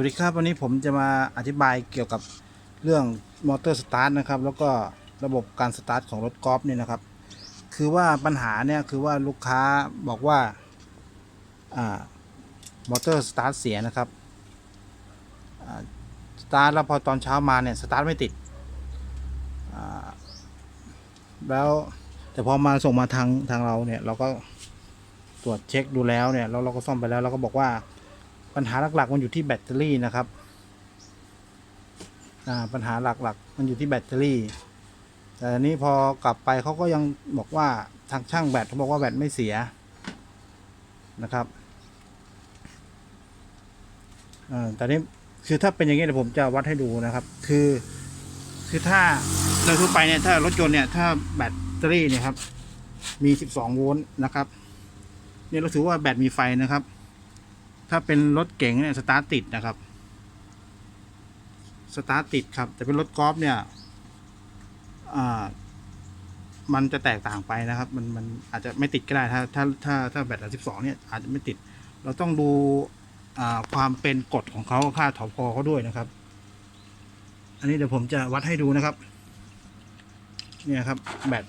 วัสดีครับวันนี้ผมจะมาอธิบายเกี่ยวกับเรื่องมอเตอร์สตาร์ทนะครับแล้วก็ระบบการสตาร์ทของรถกอล์ฟเนี่ยนะครับ คือว่าปัญหาเนี่ยคือว่าลูกค้าบอกว่าอ่ามอเตอร์สตาร์ทเสียนะครับสตาร์ทแล้วพอตอนเช้ามาเนี่ยสตาร์ทไม่ติดแล้วแต่พอมาส่งมาทางทางเราเนี่ยเราก็ตรวจเช็คดูแล้วเนี่ยแล้วเราก็ซ่อมไปแล้วเราก็บอกว่า ปัญหาหลักๆ มันอยู่ที่แบตเตอรี่นะครับปัญหาหลักๆ มันอยู่ที่แบตเตอรี่ แต่อันนี้พอกลับไปเขาก็ยังบอกว่าทางช่างแบตเขาบอกว่าแบตไม่เสียนะครับอแต่นี้คือถ้าเป็นอย่างนี้เดี๋ยวผมจะวัดให้ดูนะครับ คือ คือถ้าโดยทั่วไปเนี่ยถ้ารถยนต์เนี่ยถ้าแบตเตอรี่เนี่ยครับ มี 12 โวลต์นะครับ เนี่ยเราถือว่าแบตมีไฟนะครับ ถ้าเป็นรถเก๋งเนี่ยสตาร์ทติดนะครับ สตาร์ทติดครับ แต่เป็นรถกอล์ฟเนี่ยมันจะแตกต่างไปนะครับ มันมันอาจจะไม่ติดก็ได้ถ้าถ้าถ้าถ้าแบตสิบสองเนี่ยอาจจะไม่ติด เราต้องดูความเป็นกฎของเขาค่าถอพอเขาด้วยนะครับ อันนี้เดี๋ยวผมจะวัดให้ดูนะครับ เนี่ยครับแบต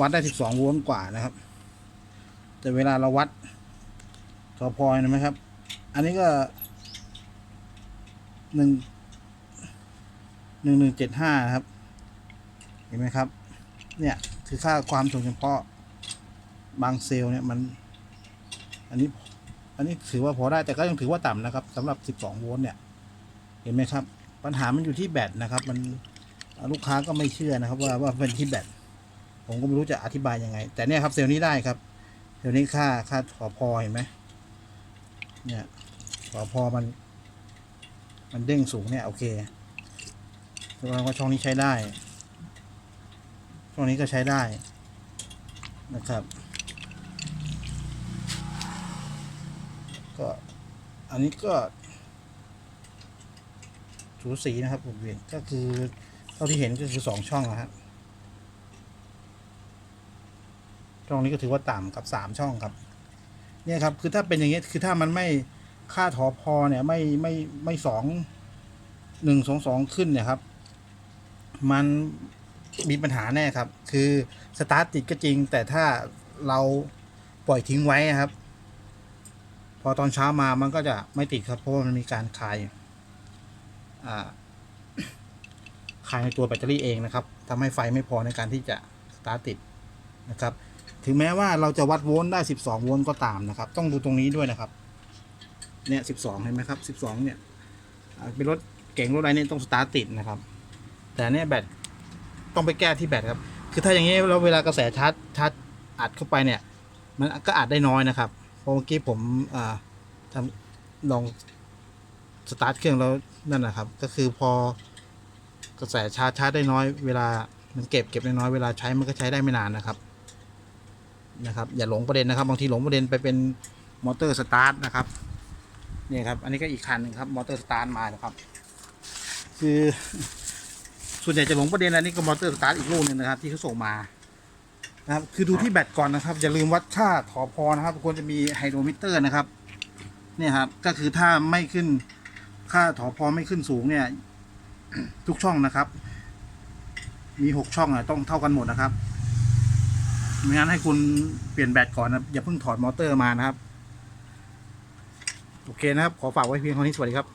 วัดได้สิบสองโวลต์กว่านะครับ แต่เวลาเราวัดสอพอยนะไหมครับ อันนี้ก็หนึ่งหนึ่งหนึ่งเจ็ดห้าครับ เห็นไหมครับ เนี่ยคือค่าความถ่วงเฉพาะบางเซลล์เนี่ยมัน อันนี้ อันนี้ถือว่าพอได้แต่ก็ยังถือว่าต่ำนะครับสำหรับสิบสองโวลต์เนี่ย เห็นไหมครับ ปัญหามันอยู่ที่แบตนะครับ มันลูกค้าก็ไม่เชื่อนะครับ ว่าว่าเป็นที่แบตผมก็ไม่รู้จะอธิบายยังไง แต่เนี่ยครับเซลล์นี้ได้ครับ เดี๋ยวนี้ค่าค่าถอพอเห็นไหมเนี่ยถอพอมัน มันเด้งสูงเนี่ย โอเคแสดงว่าช่องนี้ใช้ได้ ช่องนี้ก็ใช้ได้นะครับ ก็อันนี้ก็สูสีนะครับผมเรียนก็คือเท่าที่เห็นก็คือสองช่องนะครับ ช่องนี้ก็ถือว่าต่ำกับสามช่องครับ เนี่ยครับ คือถ้าเป็นอย่างเงี้ยคือถ้ามันไม่ค่าถอพอเนี่ยไม่ไม่ไม่สองหนึ่งสองสองขึ้นเนี่ยครับ มันมีปัญหาแน่ครับ คือสตาร์ทติดก็จริง แต่ถ้าเราปล่อยทิ้งไว้ครับ พอตอนเช้ามามันก็จะไม่ติดครับ เพราะว่ามันมีการคายอ่าคายในตัวแบตเตอรี่เองนะครับทำให้ไฟไม่พอในการที่จะสตาร์ทติดนะครับ ถึงแม้ว่าเราจะวัดโวลต์ได้ 12 โวลต์ก็ตามนะครับ ต้องดูตรงนี้ด้วยนะครับ เนี่ย 12 เห็นไหมครับ 12 เนี่ยเป็นรถเก่งรถอะไรเนี่ยต้องสตาร์ทติดนะครับ แต่เนี่ยแบตต้องไปแก้ที่แบตครับ คือถ้าอย่างนี้แล้วเวลากระแสชาร์จชาร์จอัดเข้าไปเนี่ย มันก็อัดได้น้อยนะครับ เพราะเมื่อกี้ผมอ่าทำลองสตาร์ทเครื่องแล้วนั่นนะครับ ก็คือพอกระแสชาร์จชาร์จได้น้อย เวลามันเก็บเก็บได้น้อยเวลาใช้มันก็ใช้ได้ไม่นานนะครับ นะครับอย่าหลงประเด็นนะครับบางทีหลงประเด็นไปเป็นมอเตอร์สตาร์ทนะครับนี่ครับอันนี้ก็อีกคันหนึงครับมอเตอร์สตาร์ทมานะครับ คือส่วนใหญ่จะหลงประเด็นอันนี้ก็มอเตอร์สตาร์ทอีกลูกหนึงนะครับ ที่เขาส่งมานะครับคือดูที่แบตก่อนนะครับอย่าลืมวัดค่าถอพอนะครับ ควรจะมีไฮโดรมิเตอร์นะครับเนี่ยครับก็คือถ้าไม่ขึ้นค่าถอพอไม่ขึ้นสูงเนี่ย ทุกช่องนะครับ มีหกช่องอะต้องเท่ากันหมดนะครับ ไม่งั้นให้คุณเปลี่ยนแบตก่อนนะอย่าเพิ่งถอดมอเตอร์มานะครับ โอเคนะครับ ขอฝากไว้เพียงเท่านี้สวัสดีครับ